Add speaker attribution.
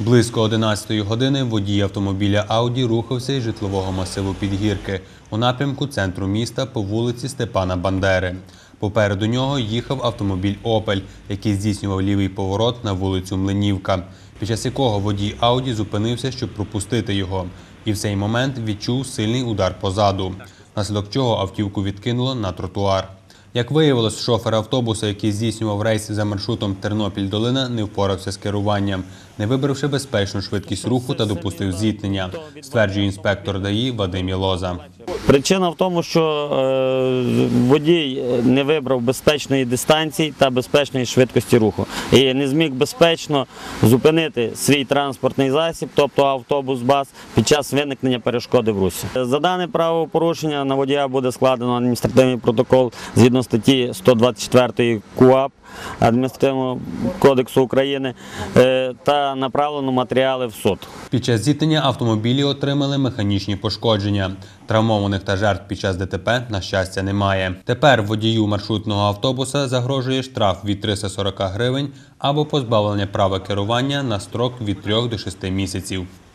Speaker 1: Близько 11 години водій автомобіля Ауді рухався із житлового масиву Підгірки у напрямку центру міста по вулиці Степана Бандери. Попереду нього їхав автомобіль Опель, який здійснював лівий поворот на вулицю Млинівка, під час якого водій Ауді зупинився, щоб пропустити його, і в цей момент відчув сильний удар позаду, внаслідок чого автівку відкинуло на тротуар. Як виявилось, шофер автобуса, який здійснював рейс за маршрутом Тернопіль-Долина, не впорався з керуванням, не вибравши безпечну швидкість руху та допустив зіткнення, стверджує інспектор ДАІ Вадим Єлоза.
Speaker 2: Причина в тому, що е, водій не вибрав безпечної дистанції та безпечної швидкості руху і не зміг безпечно зупинити свій транспортний засіб, тобто автобус БАС, під час виникнення перешкоди в русі. За дане правопорушення на водія буде складено адміністративний протокол згідно статті 124 КУАП адміністративного кодексу України е, та направлено матеріали в суд.
Speaker 1: Під час зіткнення автомобілі отримали механічні пошкодження. Травмованих та жертв під час ДТП, на щастя, немає. Тепер водію маршрутного автобуса загрожує штраф від 340 гривень або позбавлення права керування на строк від 3 до 6 місяців.